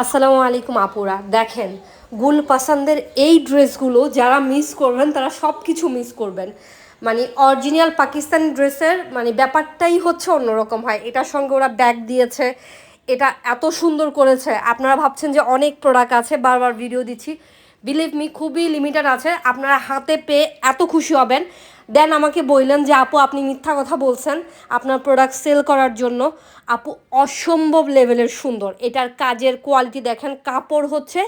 আসসালামু আলাইকুম আপুরা। দেখেন, গুল পাসানদের এই ড্রেসগুলো যারা মিস করবেন, তারা সব কিছু মিস করবেন। মানে অরিজিনাল পাকিস্তানি ড্রেসের মানে ব্যাপারটাই হচ্ছে অন্যরকম হয়। এটার সঙ্গে ওরা ব্যাগ দিয়েছে, এটা এত সুন্দর করেছে। আপনারা ভাবছেন যে অনেক প্রোডাক্ট আছে, বারবার ভিডিও দিচ্ছি। বিলিভ মি খুবই লিমিটেড আছে। আপনারা হাতে পেয়ে এত খুশি হবেন। দেন আমাকে বললেন যে, আপু, আপনি মিথ্যা কথা বলছেন আপনার প্রোডাক্ট সেল করার জন্য। আপু অসম্ভব লেভেলের সুন্দর। এটার কাজের কোয়ালিটি দেখেন, কাপড় হচ্ছে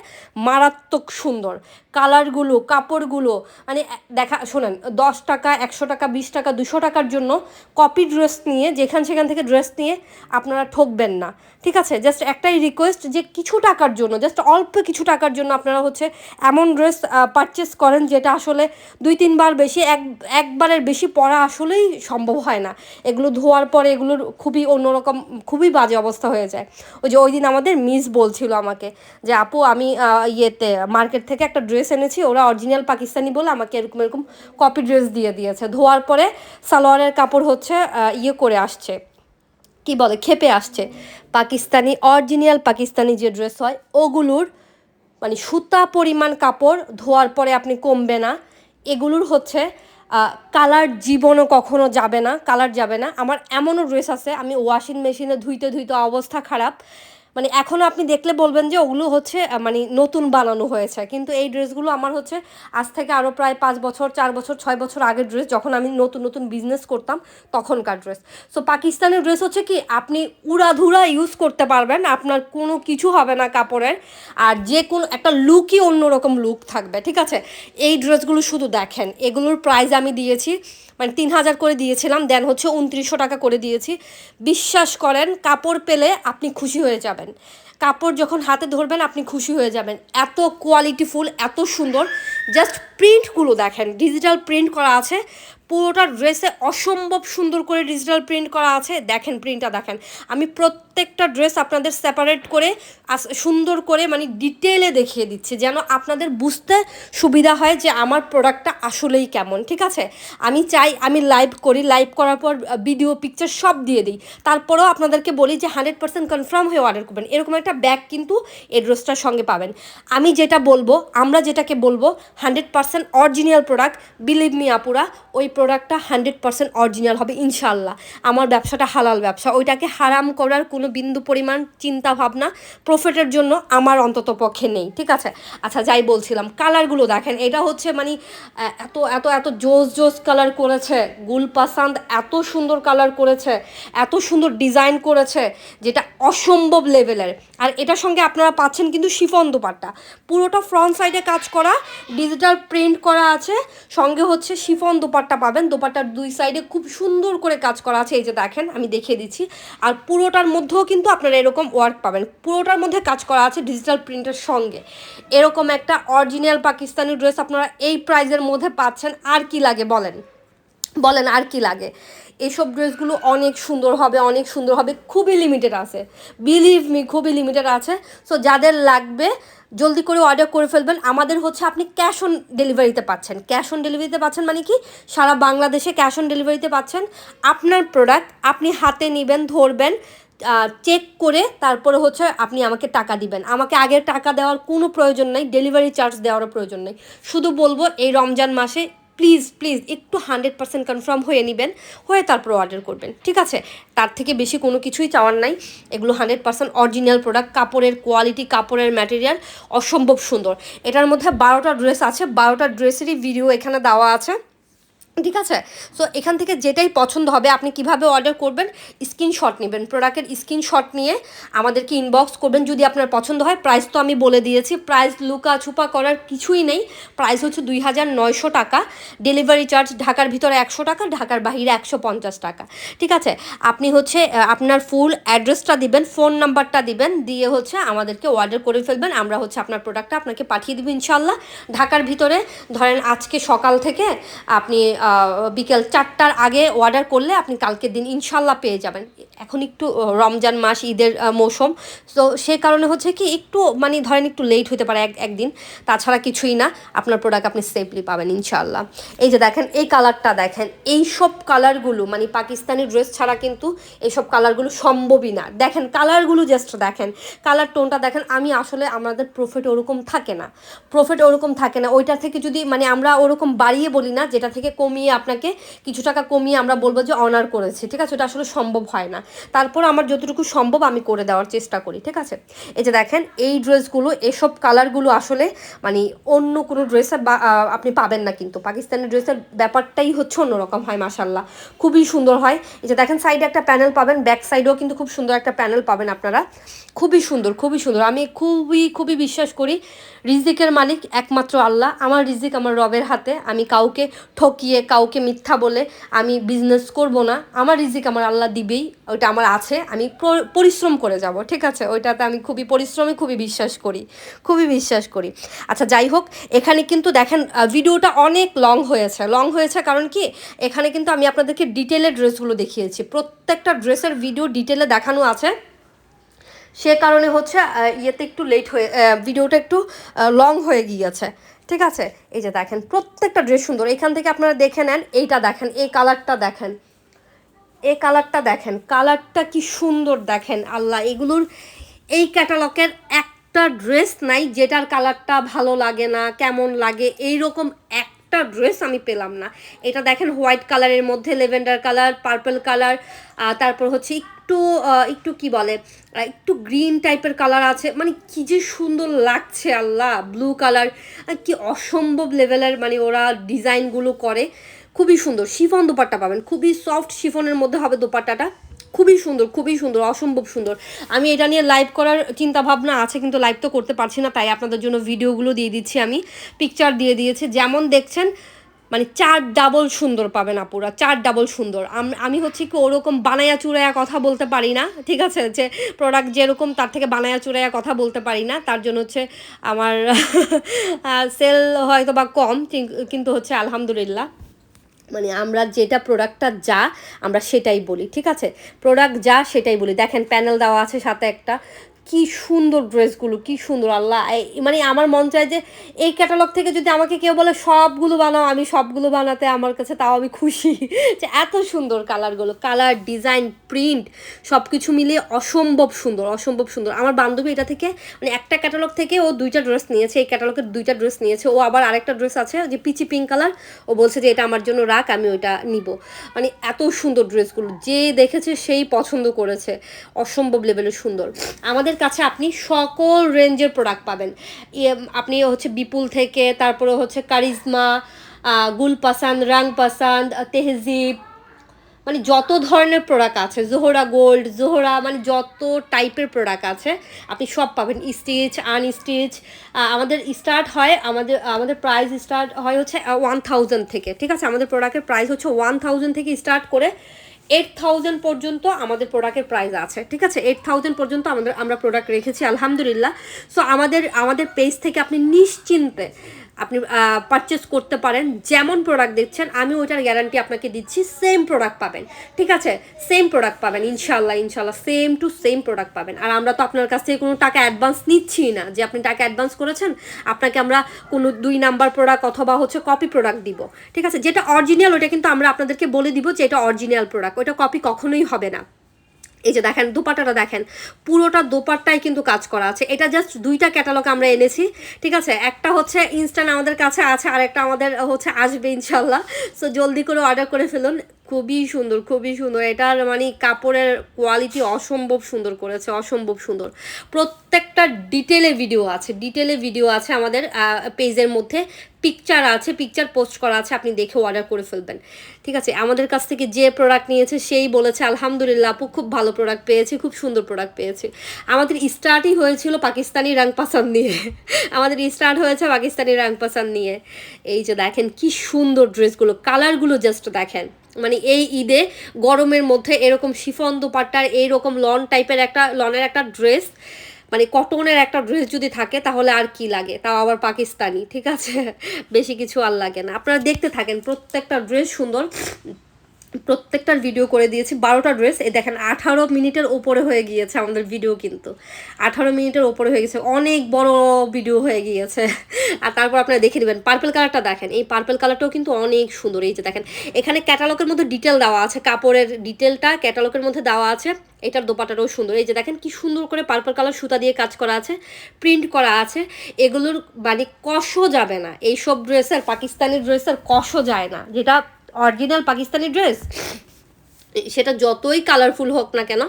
মারাত্মক সুন্দর। কালারগুলো কাপড়গুলো মানে দেখা, শোনেন, দশ টাকা, একশো টাকা, বিশ টাকা, দুশো টাকার জন্য কপি ড্রেস নিয়ে, যেখান সেখান থেকে ড্রেস নিয়ে আপনারা ঠকবেন না। ঠিক আছে? জাস্ট একটাই রিকোয়েস্ট যে কিছু টাকার জন্য জাস্ট অল্প কিছু টাকার জন্য আপনারা হচ্ছে এমন ড্রেস পারচেস করেন যেটা আসলে দুই, তিনবার বেশি, এক, একবারের বেশি পরা আসলেই সম্ভব হয় না। এগুলো ধোয়ার পরে এগুলোর খুবই অন্যরকম খুবই বাজে অবস্থা হয়ে যায়। ওই যে ওই দিন আমাদের মিস বলছিল আমাকে যে, আপু, আমি ইয়েতে মার্কেট থেকে একটা ড্রেস এনেছি, ওরা অরিজিনাল পাকিস্তানি বলে আমাকে এরকম এরকম কপি ড্রেস দিয়ে দিয়েছে। ধোয়ার পরে সালোয়ারের কাপড় হচ্ছে ইয়ে করে আসছে। কি বলে, খেপে আসছে। পাকিস্তানি, অরিজিনাল পাকিস্তানি যে ড্রেস হয়, ওগুলোর মানে সুতা পরিমাণ কাপড় ধোয়ার পরে আপনি কমবে না। এগুলোর হচ্ছে কালার জীবনও কখনো যাবে না, কালার যাবে না। আমার এমনও ড্রেস আছে, আমি ওয়াশিং মেশিনে ধুইতে ধুইতে অবস্থা খারাপ। মানে এখনও আপনি দেখলে বলবেন যে ওগুলো হচ্ছে মানে নতুন বানানো হয়েছে। কিন্তু এই ড্রেসগুলো আমার হচ্ছে আজ থেকে আরও প্রায় পাঁচ বছর, চার বছর, ছয় বছর আগের ড্রেস, যখন আমি নতুন নতুন বিজনেস করতাম তখনকার ড্রেস। সো পাকিস্তানের ড্রেস হচ্ছে কি, আপনি উড়াধুরা ইউজ করতে পারবেন, আপনার কোনো কিছু হবে না কাপড়ের, আর যে কোনো একটা লুকই অন্যরকম লুক থাকবে, ঠিক আছে? এই ড্রেসগুলো শুধু দেখেন, এগুলোর প্রাইস আমি দিয়েছি মানে তিন হাজার করে দিয়েছিলাম, দেন হচ্ছে উনত্রিশশো টাকা করে দিয়েছি। বিশ্বাস করেন, কাপড় পেলে আপনি খুশি হয়ে যাবেন। কাপড় যখন হাতে ধরবেন, আপনি খুশি হয়ে যাবেন। এত কোয়ালিটিফুল এত সুন্দর। জাস্ট প্রিন্টগুলো দেখেন ডিজিটাল প্রিন্ট করা আছে। পুরোটা ড্রেসে অসম্ভব সুন্দর করে ডিজিটাল প্রিন্ট করা আছে। দেখেন প্রিন্টটা দেখেন। আমি প্রত্যেকটা ড্রেস আপনাদের সেপারেট করে সুন্দর করে মানে ডিটেলে দেখিয়ে দিচ্ছি, যেন আপনাদের বুঝতে সুবিধা হয় যে আমার প্রোডাক্টটা আসলেই কেমন, ঠিক আছে? আমি চাই, আমি লাইভ করি লাইভ করার পর ভিডিও পিকচার সব দিয়ে দিই। তারপরেও আপনাদেরকে বলি যে হান্ড্রেড পার্সেন্ট কনফার্ম হয়ে অর্ডার করবেন। এরকম একটা ব্যাগ কিন্তু এই ড্রেসটার সঙ্গে পাবেন। আমি যেটা বলব, আমরা যেটাকে বলব hundred percent original product believe me আপুরা, ওই প্রোডাক্টটা হান্ড্রেড পার্সেন্ট অরিজিনাল হবে ইনশাল্লাহ আমার ব্যবসাটা হালাল ব্যবসা। ওইটাকে হারাম করার কোনো বিন্দু পরিমাণ চিন্তা ভাবনা প্রফিটের জন্য আমার অন্তত পক্ষে নেই, ঠিক আছে? আচ্ছা যাই বলছিলাম কালারগুলো দেখেন, এটা হচ্ছে মানে এত এত এত জোস জোস কালার করেছে গুলপাসান্দ এত সুন্দর কালার করেছে, এত সুন্দর ডিজাইন করেছে, যেটা অসম্ভব লেভেলের আর এটার সঙ্গে আপনারা পাচ্ছেন কিন্তু শিফন দোপাট্টা। পুরোটা ফ্রন্ট সাইডে কাজ করা ডিজিটাল প্রিন্ট করা আছে। সঙ্গে হচ্ছে শিফন দোপাট্টা পাবেন। দোপাট্টার দুই সাইডে খুব সুন্দর করে কাজ করা আছে। এই যে দেখেন, আমি দেখিয়ে দিচ্ছি। আর পুরোটার মধ্যেও কিন্তু আপনারা এরকম ওয়ার্ক পাবেন। পুরোটার মধ্যে কাজ করা আছে ডিজিটাল প্রিন্টের সঙ্গে। এরকম একটা অরিজিনাল পাকিস্তানি ড্রেস আপনারা এই প্রাইজের মধ্যে পাচ্ছেন। আর কি লাগে বলেন? বলেন আর কি লাগে? এইসব ড্রেসগুলো অনেক সুন্দর হবে, অনেক সুন্দর হবে। খুবই লিমিটেড আছে। বিলিভ মি খুবই লিমিটেড আছে। সো যাদের লাগবে জলদি করে অর্ডার করে ফেলবেন। আমাদের হচ্ছে আপনি ক্যাশ অন ডেলিভারিতে পাচ্ছেন। ক্যাশ অন ডেলিভারিতে পাচ্ছেন মানে কি? সারা বাংলাদেশে ক্যাশ অন ডেলিভারিতে পাচ্ছেন। আপনার প্রোডাক্ট আপনি হাতে নেবেন, ধরবেন চেক করে তারপরে হচ্ছে আপনি আমাকে টাকা দিবেন। আমাকে আগের টাকা দেওয়ার কোনো প্রয়োজন নেই ডেলিভারি চার্জ দেওয়ারও প্রয়োজন নেই। শুধু বলব এই রমজান মাসে প্লিজ প্লিজ, একটু হান্ড্রেড পার্সেন্ট কনফার্ম হয়ে নেবেন, হয়ে তারপর অর্ডার করবেন, ঠিক আছে? তার থেকে বেশি কোনো কিছুই চাওয়ার নাই। এগুলো হান্ড্রেড পার্সেন্ট অরিজিনাল প্রোডাক্ট কাপড়ের কোয়ালিটি কাপড়ের ম্যাটেরিয়াল অসম্ভব সুন্দর। এটার মধ্যে বারোটা ড্রেস আছে, বারোটা ড্রেসেরই ভিডিও এখানে দেওয়া আছে। ঠিক আছে? সো এখান থেকে যেটাই পছন্দ হবে, আপনি কীভাবে অর্ডার করবেন স্ক্রিনশট নেবেন। প্রোডাক্টের স্ক্রিনশট নিয়ে আমাদেরকে ইনবক্স করবেন যদি আপনার পছন্দ হয়। প্রাইস তো আমি বলে দিয়েছি। প্রাইস লুকা ছুপা করার কিছুই নেই। প্রাইস হচ্ছে দুই হাজার নয়শো টাকা। ডেলিভারি চার্জ ঢাকার ভিতরে একশো টাকা, ঢাকার বাহিরে একশো পঞ্চাশ টাকা। ঠিক আছে? আপনি হচ্ছে আপনার ফুল অ্যাড্রেসটা দিবেন ফোন নাম্বারটা দিবেন, দিয়ে হচ্ছে আমাদেরকে অর্ডার করে ফেলবেন। আমরা হচ্ছে আপনার প্রোডাক্টটা আপনাকে পাঠিয়ে দেবো ইনশাল্লাহ ঢাকার ভিতরে, ধরেন আজকে সকাল থেকে আপনি বিকেল চারটার আগে অর্ডার করলে আপনি কালকের দিন ইনশাল্লাহ পেয়ে যাবেন। এখন একটু রমজান মাস, ঈদের মৌসুম। তো সে কারণে হচ্ছে কি একটু মানে ধরেন একটু লেট হতে পারে এক, একদিন। তাছাড়া কিছুই না, আপনার প্রোডাক্ট আপনি সেফলি পাবেন ইনশাল্লাহ এই যে দেখেন, এই কালারটা দেখেন, এই সব কালারগুলো মানে পাকিস্তানি ড্রেস ছাড়া কিন্তু এইসব কালারগুলো সম্ভবই না। দেখেন কালারগুলো জাস্ট দেখেন কালার টোনটা দেখেন, আমি আসলে আমাদের প্রফিট ওরকম থাকে না। প্রফিট ওরকম থাকে না। ওইটা থেকে যদি মানে আমরা ওরকম বাড়িয়ে বলি না, যেটা থেকে কমিয়ে আপনাকে কিছু টাকা কমিয়ে আমরা বলব যে অনার করেছি, ঠিক আছে? ওটা আসলে সম্ভব হয় না। তারপর আমার যতটুকু সম্ভব আমি করে দেওয়ার চেষ্টা করি, ঠিক আছে? এই যে দেখেন, এই ড্রেসগুলো, এসব কালারগুলো আসলে মানে অন্য কোনো ড্রেসে আপনি পাবেন না কিন্তু। পাকিস্তানি ড্রেসের ব্যাপারটাই হচ্ছে অন্যরকম হয় মাসাল্লাহ খুবই সুন্দর হয়। এই যে দেখেন সাইডে একটা প্যানেল পাবেন ব্যাক সাইডেও কিন্তু খুব সুন্দর একটা প্যানেল পাবেন আপনারা। খুবই সুন্দর খুবই সুন্দর। আমি খুবই খুবই বিশ্বাস করি, রিজিকের মালিক একমাত্র আল্লাহ। আমার রিজিক আমার রবের হাতে। আমি কাউকে ঠকিয়ে কাউকে মিথ্যা বলে আমি বিজনেস করব না, আমার রিজিক আমার আল্লাহ দিবেই, ওইটা আমার আছে, আমি পরিশ্রম করে যাব, ঠিক আছে? ওইটাতে আমি খুবই পরিশ্রমে খুবই বিশ্বাস করি, খুবই বিশ্বাস করি। আচ্ছা যাই হোক, এখানে কিন্তু দেখেন ভিডিওটা অনেক লং হয়েছে লং হয়েছে কারণ কি? এখানে কিন্তু আমি আপনাদেরকে ডিটেলে ড্রেসগুলো দেখিয়েছি, প্রত্যেকটা ড্রেসের ভিডিও ডিটেলে দেখানো আছে। সে কারণে হচ্ছে ইয়েতে একটু লেট হয়ে ভিডিওটা একটু লং হয়ে গিয়েছে। ঠিক আছে? এই যে দেখেন, প্রত্যেকটা ড্রেস সুন্দর। এখান থেকে আপনারা দেখে নেন, এইটা দেখেন, এই কালারটা দেখেন। এ কালারটা দেখেন কালারটা কি সুন্দর দেখেন, আল্লাহ। এগুলোর, এই ক্যাটালগের একটা ড্রেস নাই যেটার কালারটা ভালো লাগে না, কেমন লাগে এই রকম একটা ড্রেস আমি পেলাম না। এটা দেখেন হোয়াইট কালারের মধ্যে লেভেন্ডার কালার পার্পল কালার তারপর হচ্ছে একটু একটু কি বলে একটু গ্রিন টাইপের কালার আছে। মানে কি যে সুন্দর লাগছে, আল্লাহ ব্লু কালার কি অসম্ভব লেভেলের মানে ওরা ডিজাইনগুলো করে। খুবই সুন্দর। শিফন দোপাট্টা পাবেন। খুবই সফট শিফনের মধ্যে হবে দোপাট্টাটা। খুবই সুন্দর খুবই সুন্দর, অসম্ভব সুন্দর। আমি এটা নিয়ে লাইভ করার চিন্তা ভাবনা আছে, কিন্তু লাইভ তো করতে পারছি না, তাই আপনাদের জন্য ভিডিওগুলো দিয়ে দিচ্ছি আমি। পিকচার দিয়ে দিয়েছি, যেমন দেখছেন মানে চার ডাবল সুন্দর পাবেন আপুরা চার ডাবল সুন্দর। আম- হচ্ছে কি ওরকম বানায়া চুরায়া কথা বলতে পারি না, ঠিক আছে? যে প্রোডাক্ট যেরকম তার থেকে বানায়া চুরায়া কথা বলতে পারি না, তার জন্য হচ্ছে আমার সেল হয়তো বা কম কিন্তু হচ্ছে আলহামদুলিল্লাহ। মানে আমরা যেটা প্রোডাক্টটা যা, আমরা সেটাই বলি, ঠিক আছে? প্রোডাক্ট যা, সেটাই বলি। দেখেন প্যানেল দেওয়া আছে সাথে একটা। কি সুন্দর ড্রেসগুলো, কি সুন্দর, আল্লাহ। মানে আমার মন চায় যে এই ক্যাটালগ থেকে যদি আমাকে কেউ বলে, সবগুলো বানাও, আমি সবগুলো বানাতে আমার কাছে তাও আমি খুশি। যে এত সুন্দর কালারগুলো কালার ডিজাইন প্রিন্ট সব কিছু মিলিয়ে অসম্ভব সুন্দর অসম্ভব সুন্দর। আমার বান্ধবী এটা থেকে মানে একটা ক্যাটালগ থেকে ও দুইটা ড্রেস নিয়েছে, এই ক্যাটালগের দুইটা ড্রেস নিয়েছে। ও আবার আরেকটা ড্রেস আছে যে পিচি পিঙ্ক কালার ও বলছে যে, এটা আমার জন্য রাখ, আমি ওইটা নিব। মানে এত সুন্দর ড্রেসগুলো, যে দেখেছে সেই পছন্দ করেছে, অসম্ভব লেভেলের সুন্দর। আমাদের কাছে আপনি সকল রেঞ্জের প্রোডাক্ট পাবেন। ইয়ে, আপনি হচ্ছে বিপুল থেকে তারপরে হচ্ছে কারিজমা আহ, গুলপাসান রাং পাসান্দ তেহজিব মানে যত ধরনের প্রোডাক্ট আছে জোহরা গোল্ড জোহরা মানে যত টাইপের প্রোডাক্ট আছে আপনি সব পাবেন। স্টিচ আনস্টিচ আমাদের স্টার্ট হয় আমাদের আমাদের প্রাইস স্টার্ট হয় হচ্ছে ওয়ান থাউজেন্ড থেকে ঠিক আছে? আমাদের প্রোডাক্টের প্রাইস হচ্ছে ওয়ান থাউজেন্ড থেকে স্টার্ট করে এইট থাউজেন্ড পর্যন্ত আমাদের প্রোডাক্টের প্রাইস আছে, ঠিক আছে? এইট থাউজেন্ড পর্যন্ত আমাদের, আমরা প্রোডাক্ট রেখেছি, আলহামদুলিল্লাহ। সো আমাদের আমাদের পেজ থেকে আপনি নিশ্চিন্তে আপনি পারচেস করতে পারেন। যেমন প্রোডাক্ট দিচ্ছেন আমি ওইটার গ্যারান্টি আপনাকে দিচ্ছি সেম প্রোডাক্ট পাবেন। ঠিক আছে? সেম প্রোডাক্ট পাবেন ইনশাল্লাহ ইনশাল্লাহ সেম টু সেম প্রোডাক্ট পাবেন। আর আমরা তো আপনার কাছ থেকে কোনো টাকা অ্যাডভান্স নিচ্ছি না। যে আপনি টাকা অ্যাডভান্স করেছেন, আপনাকে আমরা কোনো দুই নাম্বার প্রোডাক্ট অথবা হচ্ছে কপি প্রোডাক্ট দিব। ঠিক আছে? যেটা অরিজিনাল ওটা কিন্তু আমরা আপনাদেরকে বলে দিব যে এটা অরিজিনাল প্রোডাক্ট ওটা কপি কখনোই হবে না। এই যে দেখেন, দোপাট্টাটা দেখেন, পুরোটা দুপাটটাই কিন্তু কাজ করা আছে। এটা জাস্ট দুইটা ক্যাটালগ আমরা এনেছি, ঠিক আছে? একটা হচ্ছে ইনস্ট্যান্ট আমাদের কাছে আছে আর একটা আমাদের হচ্ছে আসবে ইনশাল্লাহ। সো জলদি করে অর্ডার করে ফেলুন। খুবই সুন্দর খুবই সুন্দর। এটার মানে কাপড়ের কোয়ালিটি অসম্ভব সুন্দর করেছে, অসম্ভব সুন্দর। প্রত্যেকটা ডিটেলে ভিডিও আছে ডিটেলে ভিডিও আছে আমাদের পেজের মধ্যে। পিকচার আছে পিকচার পোস্ট করা আছে, আপনি দেখে অর্ডার করে ফেলবেন। ঠিক আছে? আমাদের কাছ থেকে যে প্রোডাক্ট নিয়েছে, সেই বলেছে, আলহামদুলিল্লাহ আপু, খুব ভালো প্রোডাক্ট পেয়েছি, খুব সুন্দর প্রোডাক্ট পেয়েছি। আমাদের স্টার্টই হয়েছিল পাকিস্তানি রাং পাসান নিয়ে। আমাদের স্টার্ট হয়েছে পাকিস্তানি রাং পাসান নিয়ে। এই যে দেখেন, কি সুন্দর ড্রেসগুলো কালারগুলো জাস্ট দেখেন। মানে এই ঈদে গরমের মধ্যে এরকম শিফন দোপাট্টার এইরকম লন টাইপের একটা, লনের একটা ড্রেস মানে কটনের একটা ড্রেস যদি থাকে তাহলে আর কি লাগে? তাও আবার পাকিস্তানি, ঠিক আছে? বেশি কিছু আর লাগে না। আপনারা দেখতে থাকেন, প্রত্যেকটা ড্রেস সুন্দর। প্রত্যেকটার ভিডিও করে দিয়েছি। বারোটা ড্রেস এই দেখেন, আঠারো মিনিটের ওপরে হয়ে গিয়েছে আমাদের ভিডিও কিন্তু। আঠারো মিনিটের ওপরে হয়ে গেছে অনেক বড় ভিডিও হয়ে গিয়েছে। আর তারপর আপনারা দেখে নেবেন পার্পেল কালারটা দেখেন, এই পার্পেল কালারটাও কিন্তু অনেক সুন্দর, এই যে দেখেন, এখানে ক্যাটালগের মধ্যে ডিটেল দেওয়া আছে, কাপড়ের ডিটেলটা ক্যাটালগের মধ্যে দেওয়া আছে, এটার দোপাটাটাও সুন্দর, এই যে দেখেন, কি সুন্দর করে পার্পল কালার সুতা দিয়ে কাজ করা আছে প্রিন্ট করা আছে, এগুলোর মানে কষও যাবে না, এইসব ড্রেসের পাকিস্তানি ড্রেসের কষও যায় না, যেটা অরিজিনাল পাকিস্তানি ড্রেস? সেটা যতই কালারফুল হোক না কেন,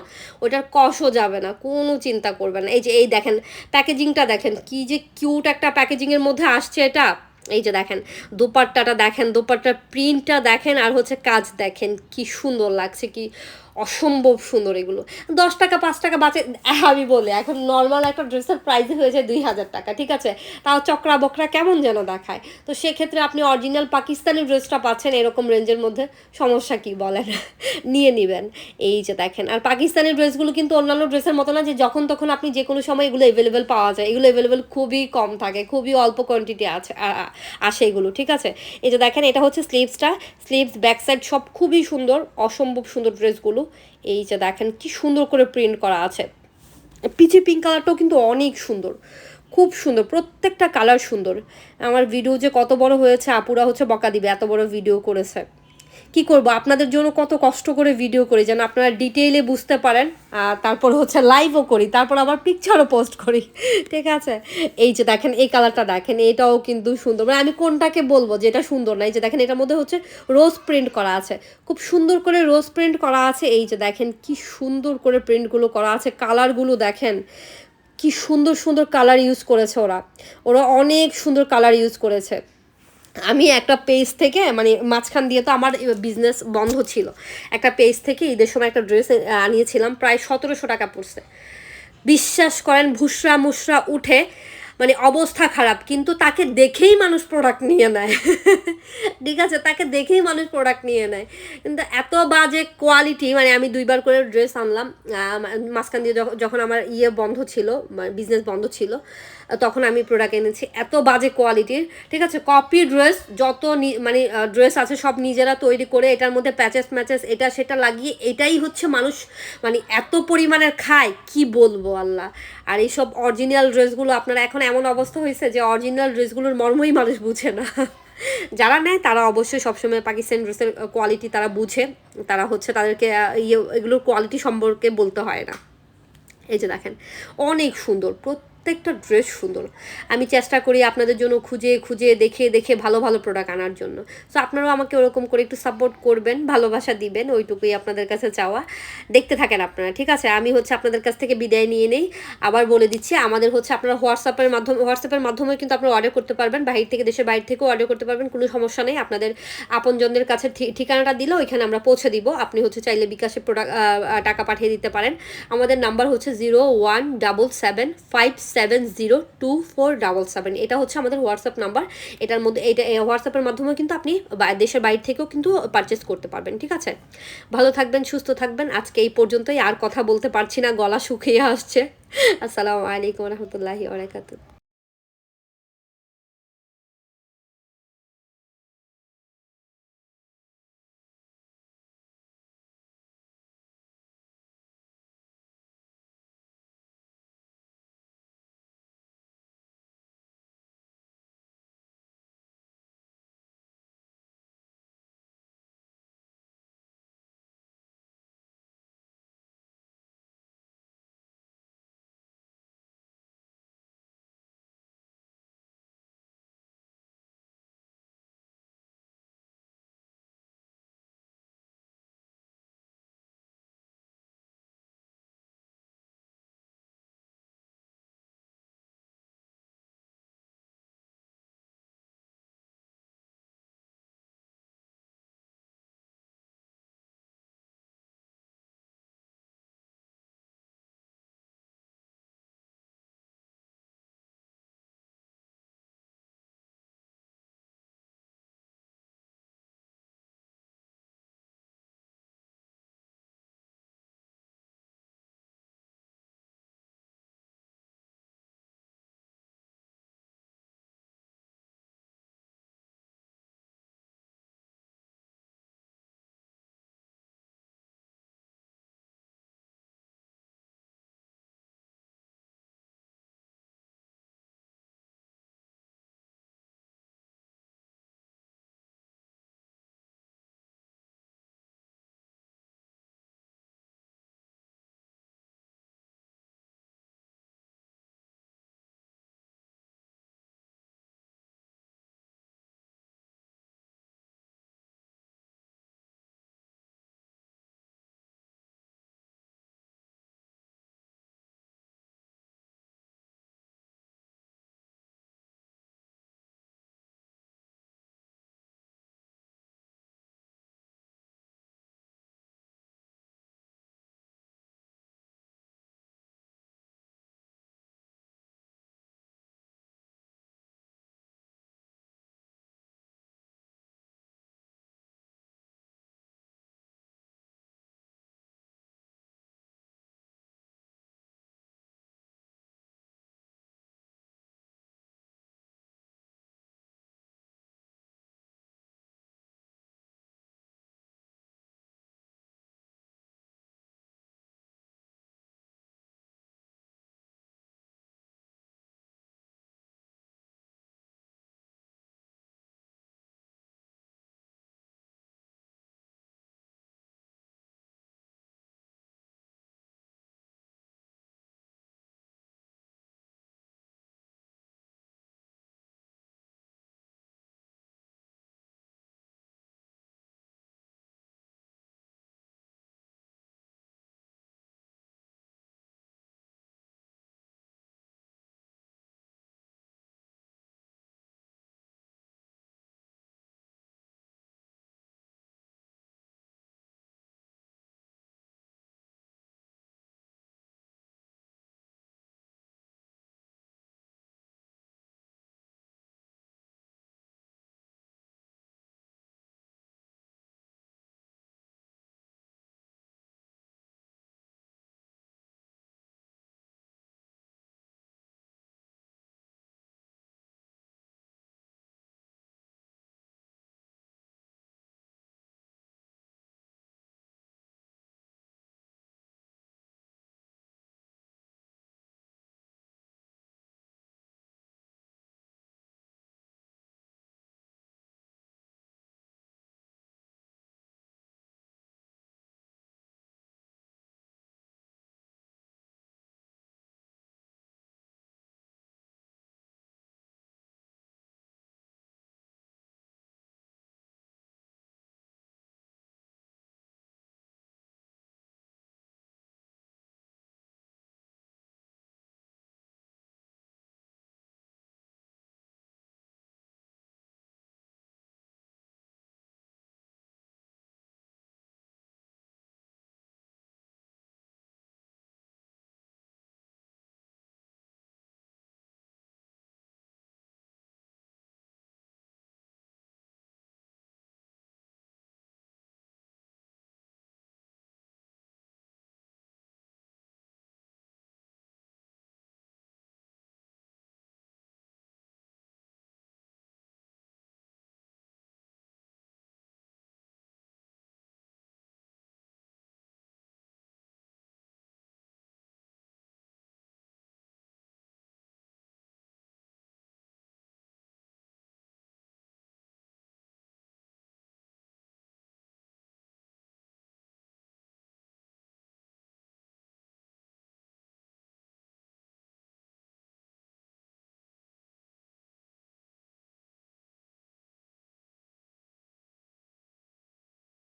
ওটার কষও যাবে না, কোনো চিন্তা করবে না। এই যে, এই দেখেন প্যাকেজিংটা দেখেন, কি যে কিউট একটা প্যাকেজিংয়ের মধ্যে আসছে এটা। এই যে দেখেন, দোপাট্টাটা দেখেন, দোপাট্টার প্রিন্টটা দেখেন, আর হচ্ছে কাজ দেখেন, কি সুন্দর লাগছে, কি অসম্ভব সুন্দর এগুলো। দশ টাকা, পাঁচ টাকা বাঁচে আমি বলি, এখন নর্মাল একটা ড্রেসের প্রাইস হয়ে যায় দুই হাজার টাকা, ঠিক আছে? তাও চক্রা বকরা কেমন যেন দেখায়। তো সেক্ষেত্রে আপনি অরিজিনাল পাকিস্তানি ড্রেসটা পাচ্ছেন এরকম রেঞ্জের মধ্যে, সমস্যা কি বলেন? নিয়ে নেবেন। এই যে দেখেন, আর পাকিস্তানি ড্রেসগুলো কিন্তু অন্যান্য ড্রেসের মতো না, যে যখন তখন আপনি যে কোনো সময় এগুলো অ্যাভেলেবেল পাওয়া যায়। এগুলো অ্যাভেলেবেল খুবই কম থাকে, খুবই অল্প কোয়ান্টিটি আছে আসে এগুলো, ঠিক আছে? এই যে দেখেন, এটা হচ্ছে স্লিভসটা স্লিভস ব্যাক সাইড সব খুবই সুন্দর, অসম্ভব সুন্দর ড্রেসগুলো এই যে দেখেন কি সুন্দর করে প্রিন্ট করা আছে। পিচি পিঙ্ক কালারটাও কিন্তু অনেক সুন্দর, খুব সুন্দর, প্রত্যেকটা কালার সুন্দর। আমার ভিডিও যে কত বড় হয়েছে, আপুরা হচ্ছে বকা দিবে, এত বড় ভিডিও করেছে। কি করব? আপনাদের জন্য কত কষ্ট করে ভিডিও করি, যেন আপনারা ডিটেইলে বুঝতে পারেন। তারপর হচ্ছে লাইভও করি, তারপর আবার পিকচারও পোস্ট করি। ঠিক আছে? এই যে দেখেন, এই কালারটা দেখেন, এটাও কিন্তু সুন্দর। মানে আমি কোনটাকে বলব যেটা সুন্দর না? এই যে দেখেন, এটার মধ্যে হচ্ছে রোজ প্রিন্ট করা আছে। খুব সুন্দর করে রোজ প্রিন্ট করা আছে। এই যে দেখেন, কি সুন্দর করে প্রিন্টগুলো করা আছে। কালারগুলো দেখেন, কি সুন্দর সুন্দর কালার ইউজ করেছে ওরা। ওরা অনেক সুন্দর কালার ইউজ করেছে। আমি একটা পেজ থেকে মানে মাঝখান দিয়ে তো আমার বিজনেস বন্ধ ছিল। একটা পেজ থেকে ঈদের সময় একটা ড্রেস আনিয়েছিলাম, প্রায় সতেরোশো টাকা পড়ছে। বিশ্বাস করেন, ভুসরা মুসরা উঠে মানে অবস্থা খারাপ, কিন্তু তাকে দেখেই মানুষ প্রোডাক্ট নিয়ে নেয়। ঠিক আছে, তাকে দেখেই মানুষ প্রোডাক্ট নিয়ে নেয়। কিন্তু এত বাজে কোয়ালিটি মানে আমি দুইবার করে ড্রেস আনলাম মাঝখান দিয়ে যখন- আমার ইয়ে বন্ধ ছিল বিজনেস বন্ধ ছিল তখন আমি প্রোডাক্ট এনেছি। এত বাজে কোয়ালিটির ঠিক আছে? কপি ড্রেস যত মানে ড্রেস আছে, সব নিজেরা তৈরি করে এটার মধ্যে প্যাচেস ম্যাচেস এটা, সেটা লাগিয়ে এটাই হচ্ছে মানুষ মানে এত পরিমাণের খায়, কি বলব আল্লাহ? আর এইসব অরিজিনাল ড্রেসগুলো আপনারা এখন এমন অবস্থা হয়েছে যে অরিজিনাল ড্রেসগুলোর মর্মই মানুষ বুঝে না। যারা নেয়, তারা অবশ্যই সবসময় পাকিস্তান ড্রেসের কোয়ালিটি তারা বুঝে। তারা হচ্ছে তাদেরকে ইয়ে এগুলোর কোয়ালিটি সম্পর্কে বলতে হয় না। এই যে দেখেন, অনেক সুন্দর প্রত্যেকটা ড্রেস সুন্দর। আমি চেষ্টা করি আপনাদের জন্য খুঁজে খুঁজে, দেখে দেখে ভালো ভালো প্রোডাক্ট আনার জন্য। সো আপনারাও আমাকে ওরকম করে একটু সাপোর্ট করবেন, ভালোবাসা দিবেন, ওইটুকুই আপনাদের কাছে চাওয়া। দেখতে থাকেন আপনারা, ঠিক আছে? আমি হচ্ছে আপনাদের কাছ থেকে বিদায় নিয়ে নেই। আবার বলে দিচ্ছি, আমাদের হচ্ছে আপনারা হোয়াটসঅ্যাপের মাধ্যমে হোয়াটসঅ্যাপের মাধ্যমে কিন্তু আপনারা অর্ডার করতে পারবেন। বাহির থেকে, দেশের বাইরে থেকেও অর্ডার করতে পারবেন, কোনো সমস্যা নেই। আপনাদের আপনজনদের কাছে ঠিকানাটা দিলে ওইখানে আমরা পৌঁছে দিব। আপনি হচ্ছে চাইলে বিকাশে প্রোডাক্ট টাকা পাঠিয়ে দিতে পারেন। আমাদের নাম্বার হচ্ছে zero one double seven five seven zero two four double seven এটা হচ্ছে আমাদের হোয়াটসঅ্যাপ নাম্বার এটার মধ্যে এটা হোয়াটসঅ্যাপের মাধ্যমে কিন্তু আপনি দেশের বাইরে থেকেও কিন্তু পারচেস করতে পারবেন, ঠিক আছে? ভালো থাকবেন, সুস্থ থাকবেন। আজকে এই পর্যন্তই, আর কথা বলতে পারছি না, গলা শুকিয়ে আসছে। আসসালামু আলাইকুম রহমতুল্লাহি ওবরাকাতুহু